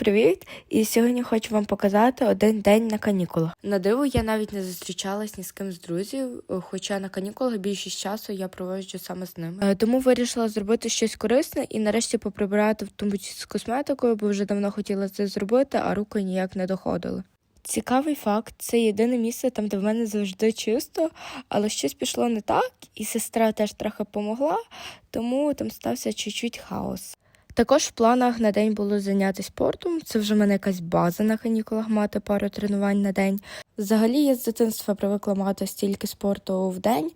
привіт! І сьогодні хочу вам показати один день на канікулах. На диво я навіть не зустрічалась ні з ким з друзів, хоча на канікулах більшість часу я проводжу саме з ними. Е, Тому вирішила зробити щось корисне і нарешті поприбирати в тумбочці з косметикою, бо вже давно хотіла це зробити, а руки ніяк не доходили. Цікавий факт, це єдине місце там, де в мене завжди чисто, але щось пішло не так, і сестра теж трохи помогла, тому там стався чуть-чуть хаос. Також в планах на день було зайнятися спортом. Це вже в мене якась база на канікулах мати пару тренувань на день. Взагалі я з дитинства привикла мати стільки спорту в день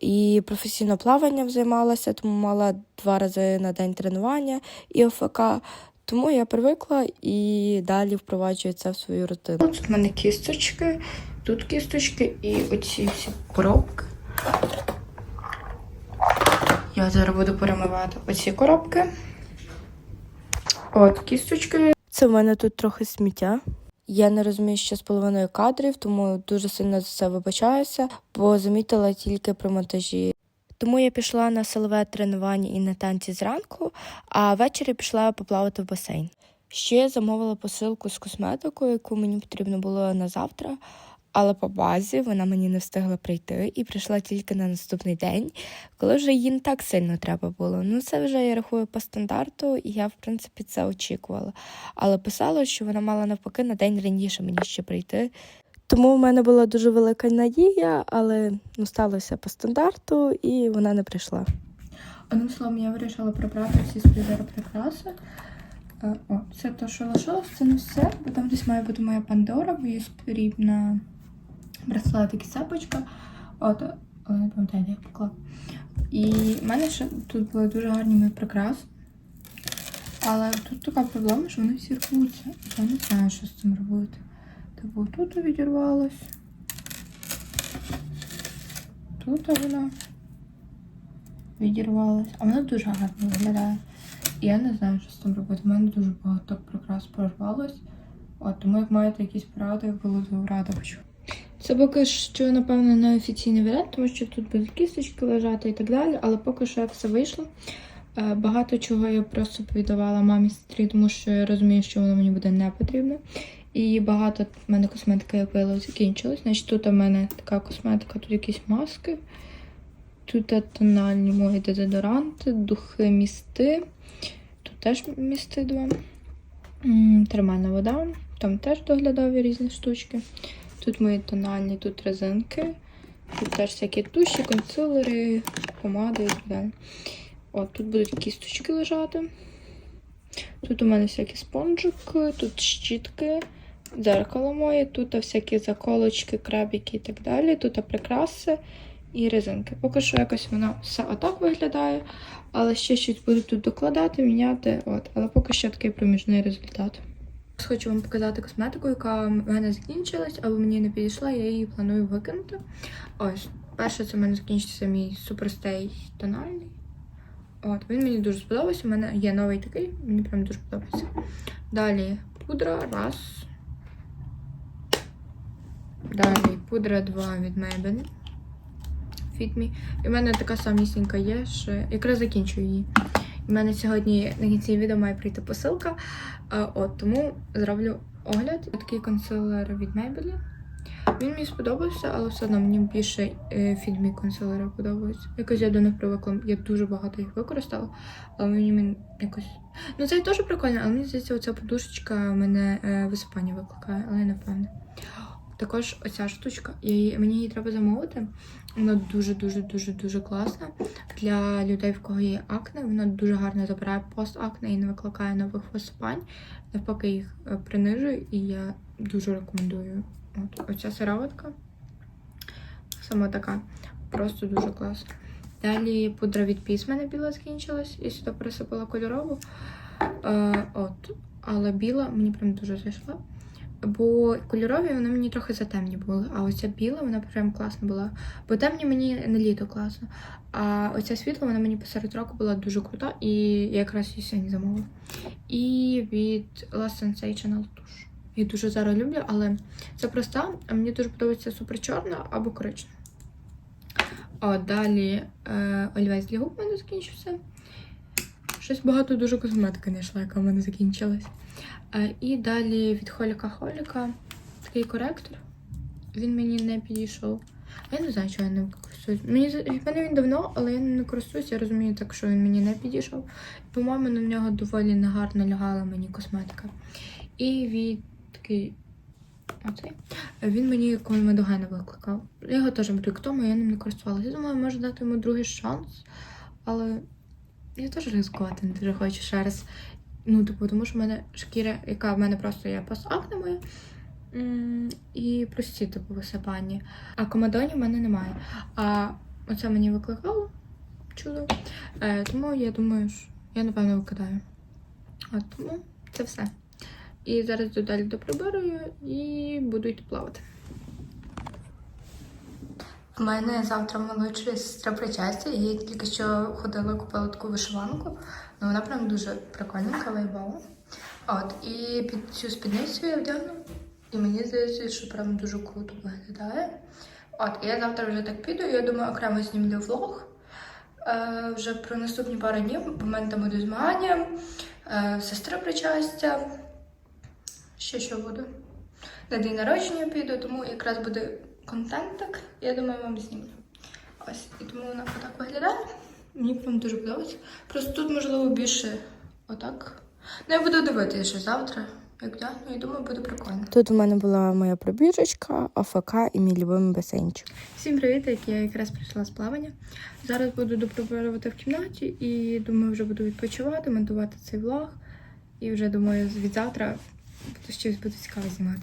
і професійно плаванням займалася, тому мала два рази на день тренування і ОФК. Тому я привикла і далі впроваджую це в свою рутину. Тут в мене кісточки, тут кісточки і оці всі коробки. Я зараз буду перемивати оці коробки. От кісточки. Це в мене тут трохи сміття. Я не розумію ще з половиною кадрів, тому дуже сильно за це вибачаюся, бо замітила тільки при монтажі. Тому я пішла на силове тренування і на танці зранку, а ввечері пішла поплавати в басейн. Ще я замовила посилку з косметикою, яку мені потрібно було на завтра, але по базі вона мені не встигла прийти і прийшла тільки на наступний день, коли вже її не так сильно треба було. Ну це вже я рахую по стандарту, і я, в принципі, це очікувала. Але писала, що вона мала навпаки на день раніше мені ще прийти. Тому в мене була дуже велика надія, але ну, сталося по стандарту, і вона не прийшла. Одним словом, я вирішила прибрати всі свої прикраси. Е, О, це те, що лишилось, це не все, бо там десь має бути моя Пандора, бо є потрібна браслетик і цепочка. От, але не пам'ятаю, де я поклав. І в мене ще тут були дуже гарні мої прикраси. Але тут така проблема, що вони всі рвуться. Я не знаю, що з цим робити. Типу, тут відірвалось. Тут вона відірвалась. А вона дуже гарно виглядає. І я не знаю, що з цим робити. У мене дуже багато прикрас порвалось. От, тому як маєте якісь поради, буду рада почути. Це поки що, напевно, не офіційний варіант, тому що тут будуть кісточки лежати і так далі, але поки що як все вийшло. Е, Багато чого я просто повідавала мамі сестрі, тому що я розумію, що воно мені буде не потрібно. І багато в мене косметика, як виявилося, закінчилась. Значить, тут у мене така косметика, тут якісь маски, тут тональні мої дезодоранти, духи місти. Тут теж місти два. Термальна вода, там теж доглядові різні штучки. Тут мої тональні, тут резинки, тут теж всякі туші, консилери, помади і так далі. От, тут будуть кісточки лежати. Тут у мене всякі спонжики, тут щітки, дзеркало моє, тут всякі заколочки, крабики і так далі. Тут прикраси і резинки. Поки що якось воно все отак виглядає, але ще щось буду тут докладати, міняти. От, але поки що такий проміжний результат. Хочу вам показати косметику, яка в мене закінчилась, або мені не підійшла, я її планую викинути. Ось, перше, це в мене закінчиться мій суперстей тональний. От, він мені дуже сподобався. У мене є новий такий, мені прям дуже подобається. Далі пудра, раз. Далі пудра 2 від Maybelline. Fit Me. І в мене така самісінька є, що якраз закінчую її. У мене сьогодні на кінці відео має прийти посилка. От, тому зроблю огляд. Такий консилер від Maybelline. Він мені сподобався, але все одно мені більше е, фільмі консилери подобаються. Якось я до них привикла. Я дуже багато їх використала, але мені якось. Ну це теж прикольно, але мені здається, оця подушечка мене е, висипання викликає, але я не впевнена. Також оця штучка, її, мені її треба замовити. Вона дуже-дуже дуже класна для людей, в кого є акне. Вона дуже гарно забирає постакне і не викликає нових висипань. Навпаки, їх е, принижує, і я дуже рекомендую. От оця сироватка. Саме така. Просто дуже класна. Далі пудра від Піс мене біла закінчилась. Я сюди присипала кольорову. Е, от. Але біла мені прям дуже зайшла. Бо кольорові вони мені трохи затемні були. А оця біла, вона прям класна була. Бо темні мені на літо класно. А оця світла, вона мені посеред року була дуже крута, і я якраз її сьогодні замовила. І від Last Sensational туш. Я дуже зараз люблю, але це проста, а мені дуже подобається супер чорна або коричнева. О, далі е, олівець для губ мене закінчився. Щось багато дуже косметики знайшла, яка в мене закінчилась. Е, І далі від Холіка Холіка такий коректор. Він мені не підійшов. Я не знаю, чого я не користуюсь. Мені мене він давно, але я не користуюсь. Я розумію так, що він мені не підійшов. По-моєму, на нього доволі негарно лягала мені косметика. І від такий. Оцей. Він мені коли медогени викликав. Я його теж рік тому, я ним не користувалася. Я думаю, може дати йому другий шанс. Але я теж ризикувати не дуже хочу ще раз. Ну, типу, тому що в мене шкіра, яка в мене просто є постакнемою, м, і прості, типу, висипання. А комедонів в мене немає. А оце мені викликало чудо. Е, тому я думаю, що я напевно викидаю. От тому це все. І зараз йду далі доприбирую і буду йти плавати. У мене завтра молодша сестра причастя, і я тільки що ходила купила таку вишиванку. Ну вона прям дуже прикольненька, вайбова. От, і під цю спідницю я вдягну. І мені здається, що прям дуже круто виглядає. От, і я завтра вже так піду, я думаю, окремо знімлю влог. Е, вже про наступні пару днів, бо мене там буде змагання, е, сестра причастя. Ще що буду. На день народження піду, тому якраз буде контентик, я думаю, вам знімлю. Ось, і тому вона отак виглядає. Мені прям дуже подобається. Просто тут, можливо, більше отак. Ну, я буду дивитися завтра, як вдягну, і думаю, буде прикольно. Тут у мене була моя пробіжечка, АФК і мій любимий басейнчик. Всім привіт, як я якраз прийшла з плавання. Зараз буду доприбирувати в кімнаті і думаю, вже буду відпочивати, монтувати цей влог. І вже думаю, від завтра щось буде цікаве знімати.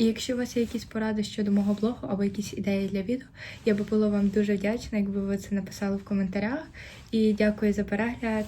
І якщо у вас є якісь поради щодо мого блогу або якісь ідеї для відео, я би була вам дуже вдячна, якби ви це написали в коментарях. І дякую за перегляд.